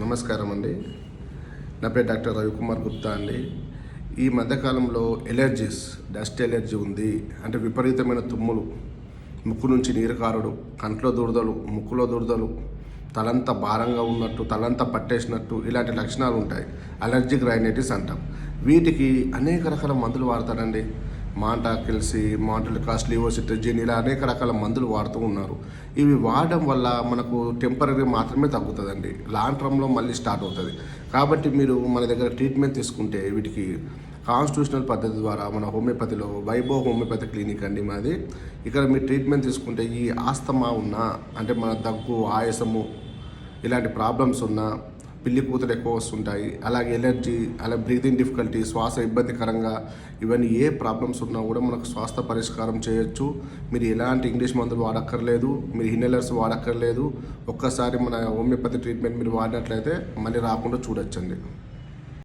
నమస్కారం అండి నా పేరు డాక్టర్ రవికుమార్ గుప్తా అండి. ఈ మధ్యకాలంలో ఎలర్జీస్ డస్ట్ ఎలర్జీ ఉంది. అంటే విపరీతమైన తుమ్ములు. ముక్కు నుంచి నీరు కారుడు కంట్లో దురదలు ముక్కులో దురదలు తలంతా భారంగా ఉన్నట్టు తలంతా పట్టేసినట్టు ఇలాంటి లక్షణాలు ఉంటాయి. అలర్జీ గ్రైనైటిస్ అంటాం. వీటికి అనేక రకాల మందులు వాడతారండి. మాంటా కెల్సి మాంటలు కాస్ట్ లివోసిట్రజిన్ ఇలా అనేక రకాల మందులు వాడుతూ ఉన్నారు. ఇవి వాడడం వల్ల మనకు టెంపరీ మాత్రమే తగ్గుతుందండి. లాంగ్ టర్మ్లో మళ్ళీ స్టార్ట్ అవుతుంది. కాబట్టి మీరు మన దగ్గర ట్రీట్మెంట్ తీసుకుంటే వీటికి కాన్స్టిట్యూషనల్ పద్ధతి ద్వారా మన హోమియోపతిలో వైభవ్ హోమియోపతి క్లినిక్ అండి మాది. ఇక్కడ మీరు ట్రీట్మెంట్ తీసుకుంటే ఈ ఆస్తమా ఉన్నా అంటే మన దగ్గు ఆయాసము ఇలాంటి ప్రాబ్లమ్స్ ఉన్నా పిల్లి కూతురు ఎక్కువ వస్తుంటాయి. అలాగే ఎలర్జీ అలా బ్రీతింగ్ డిఫికల్టీ శ్వాస ఇబ్బందికరంగా ఇవన్నీ ఏ ప్రాబ్లమ్స్ ఉన్నా కూడా మనకు శ్వాస పరిష్కారం చేయొచ్చు. మీరు ఎలాంటి ఇంగ్లీష్ మందులు వాడక్కర్లేదు మీరు ఇన్హేలర్స్ వాడక్కర్లేదు. ఒక్కసారి మన హోమియోపతి ట్రీట్మెంట్ మీరు వాడినట్లయితే మళ్ళీ రాకుండా చూడొచ్చండి.